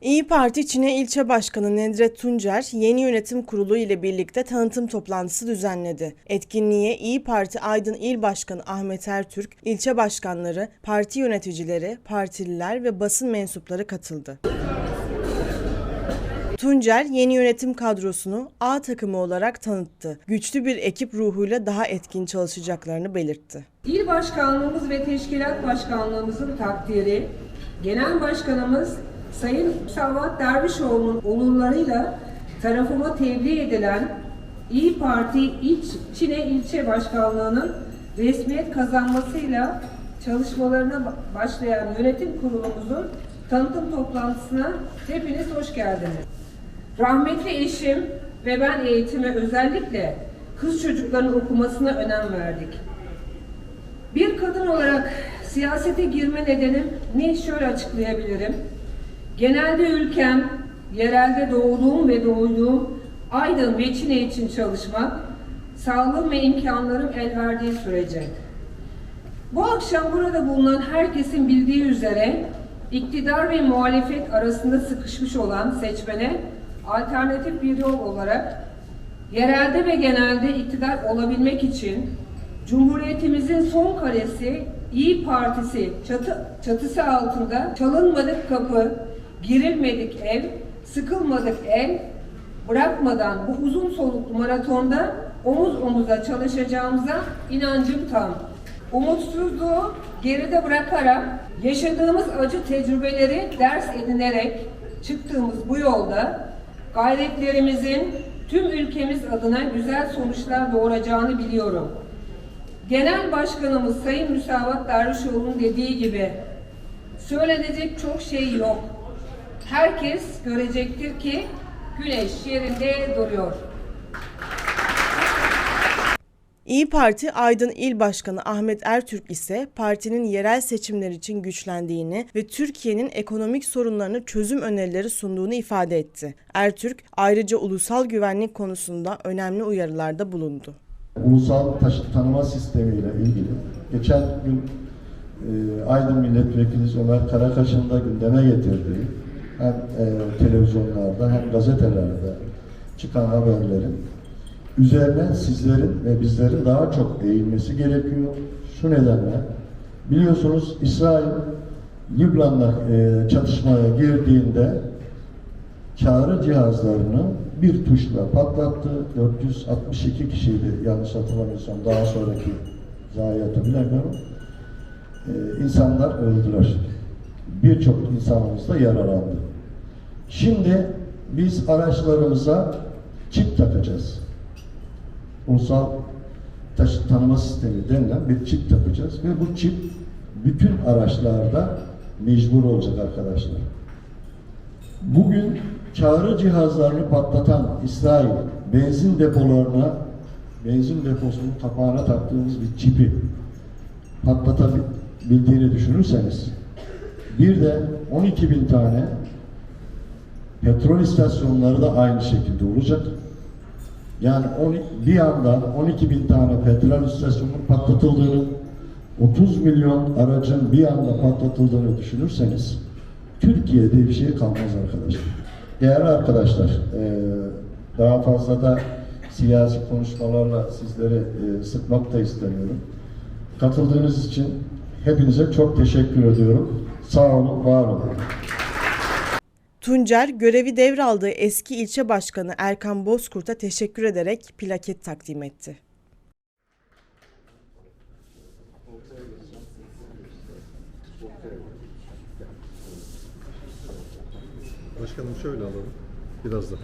İyi Parti Çin'e ilçe başkanı Nedret Tuncer, yeni yönetim kurulu ile birlikte tanıtım toplantısı düzenledi. Etkinliğe İyi Parti Aydın İl Başkanı Ahmet Ertürk, ilçe başkanları, parti yöneticileri, partililer ve basın mensupları katıldı. Tuncer yeni yönetim kadrosunu A takımı olarak tanıttı. Güçlü bir ekip ruhuyla daha etkin çalışacaklarını belirtti. İl başkanlığımız ve teşkilat başkanlığımızın takdiri, genel başkanımız Sayın Savat Dervişoğlu'nun olurlarıyla tarafıma tebliğ edilen İyi Parti İç, Çin'e ilçe başkanlığının resmiyet kazanmasıyla çalışmalarına ba- başlayan yönetim kurulumuzun tanıtım toplantısına hepiniz hoş geldiniz. Rahmetli eşim ve ben eğitime özellikle kız çocukların okumasına önem verdik. Bir kadın olarak siyasete girme nedenim ne şöyle açıklayabilirim. Genelde ülkem, yerelde doğduğum ve doğduğum Aydın ve Çin'e için çalışmak, sağlığım ve imkanlarım el verdiği sürece. Bu akşam burada bulunan herkesin bildiği üzere iktidar ve muhalefet arasında sıkışmış olan seçmene alternatif bir yol olarak yerelde ve genelde iktidar olabilmek için Cumhuriyetimizin son karesi İyi Partisi çatı, çatısı altında çalınmadık kapı, girilmedik ev, sıkılmadık el, bırakmadan bu uzun soluklu maratonda omuz omuza çalışacağımıza inancım tam. Umutsuzluğu geride bırakarak, yaşadığımız acı tecrübeleri ders edinerek çıktığımız bu yolda gayretlerimizin tüm ülkemiz adına güzel sonuçlar doğuracağını biliyorum. Genel Başkanımız Sayın Müsavat Dervişoğlu'nun dediği gibi söylenecek çok şey yok. Herkes görecektir ki güneş yerinde duruyor. İyi Parti Aydın İl Başkanı Ahmet Ertürk ise partinin yerel seçimler için güçlendiğini ve Türkiye'nin ekonomik sorunlarını çözüm önerileri sunduğunu ifade etti. Ertürk ayrıca ulusal güvenlik konusunda önemli uyarılarda bulundu. ulusal taşıt tanıma sistemiyle ilgili geçen gün e, Aydın Milletvekili Ömer Karakaş'ın da gündeme getirdiği hem e, televizyonlarda hem gazetelerde çıkan haberlerin üzerine sizlerin ve bizlerin daha çok eğilmesi gerekiyor. Şu nedenle biliyorsunuz İsrail Lübnan'la e, çatışmaya girdiğinde çağrı cihazlarını bir tuşla patlattı. 462 kişiydi yanlış hatırlamıyorsam daha sonraki zayiatı bilemiyorum. Ee, insanlar öldüler. Birçok insanımız da yaralandı. Şimdi biz araçlarımıza çip takacağız. Ulusal taşıt tanıma sistemi denilen bir çip takacağız ve bu çip bütün araçlarda mecbur olacak arkadaşlar. Bugün çağrı cihazlarını patlatan İsrail benzin depolarına benzin deposunun kapağına taktığımız bir çipi patlatabildiğini düşünürseniz bir de 12 bin tane petrol istasyonları da aynı şekilde olacak. Yani on, bir anda 12 bin tane petrol istasyonunun patlatıldığını 30 milyon aracın bir anda patlatıldığını düşünürseniz Türkiye'de bir şey kalmaz arkadaşlar. Değerli arkadaşlar, eee, daha fazla da siyasi konuşmalarla sizleri eee, sıkmak da istemiyorum. Katıldığınız için hepinize çok teşekkür ediyorum. Sağ olun, var olun. Tuncer görevi devraldığı eski ilçe başkanı Erkan Bozkurt'a teşekkür ederek plaket takdim etti. Başkanım şöyle alalım. Biraz daha.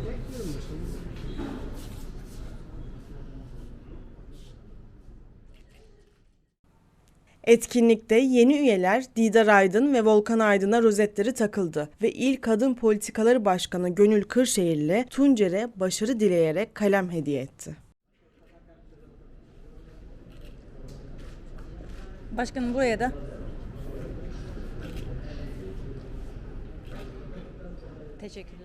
Etkinlikte yeni üyeler Didar Aydın ve Volkan Aydın'a rozetleri takıldı ve İl Kadın Politikaları Başkanı Gönül Kırşehirli Tuncer'e başarı dileyerek kalem hediye etti. Başkanım buraya da. Teşekkürler.